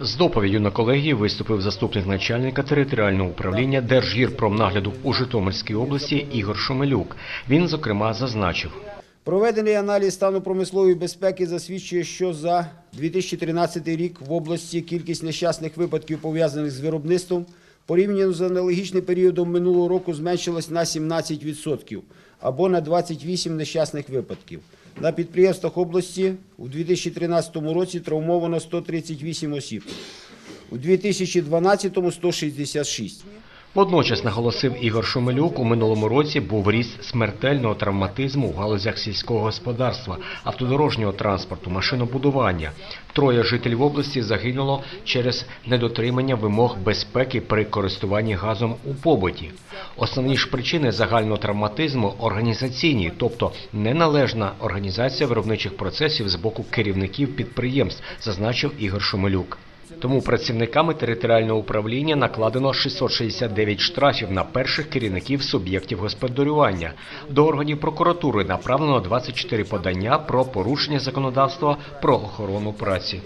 З доповіддю на колегії виступив заступник начальника територіального управління Держгірпромнагляду у Житомирській області Ігор Шомелюк. Він, зокрема, зазначив. Проведений аналіз стану промислової безпеки засвідчує, що за 2013 рік в області кількість нещасних випадків, пов'язаних з виробництвом, порівняно з аналогічним періодом минулого року зменшилась на 17% або на 28 нещасних випадків. На підприємствах області у 2013 році травмовано 138 осіб, у 2012 – 166. Водночас наголосив Ігор Шомелюк, у минулому році був ріст смертельного травматизму в галузях сільського господарства, автодорожнього транспорту, машинобудування. Троє жителів області загинуло через недотримання вимог безпеки при користуванні газом у побуті. Основні ж причини загального травматизму організаційні, тобто неналежна організація виробничих процесів з боку керівників підприємств, зазначив Ігор Шомелюк. Тому працівниками територіального управління накладено 669 штрафів на перших керівників суб'єктів господарювання. До органів прокуратури направлено 24 подання про порушення законодавства про охорону праці.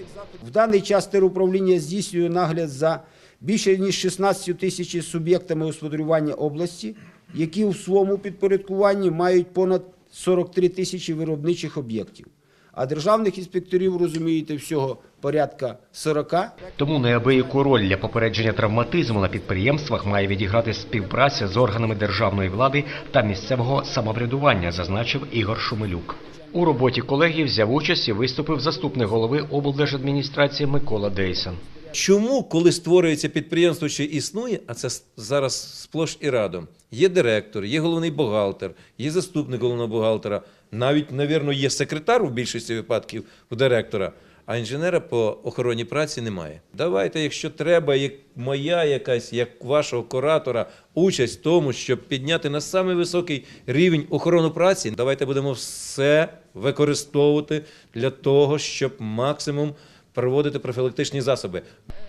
В даний час теруправління здійснює нагляд за більше ніж 16 тисяч суб'єктами господарювання області, які у своєму підпорядкуванні мають понад 43 тисячі виробничих об'єктів. А державних інспекторів, розумієте, всього порядка 40. Тому неабияку роль для попередження травматизму на підприємствах має відіграти співпраця з органами державної влади та місцевого самоврядування, зазначив Ігор Шумилюк. У роботі колегії взяв участь і виступив заступник голови облдержадміністрації Микола Дейсон. Чому, коли створюється підприємство, що існує, а це зараз сплош і радом, є директор, є головний бухгалтер, є заступник головного бухгалтера, навіть, навірно, є секретар у більшості випадків у директора, а інженера по охороні праці немає. Давайте, якщо треба, як моя якась, як вашого куратора, участь в тому, щоб підняти на самий високий рівень охорони праці, давайте будемо все використовувати для того, щоб максимум проводити профілактичні засоби.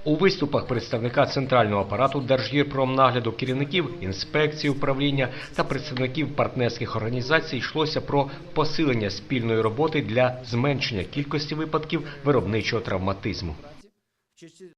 У виступах представника центрального апарату Держгірпромнагляду, керівників інспекції управління та представників партнерських організацій йшлося про посилення спільної роботи для зменшення кількості випадків виробничого травматизму.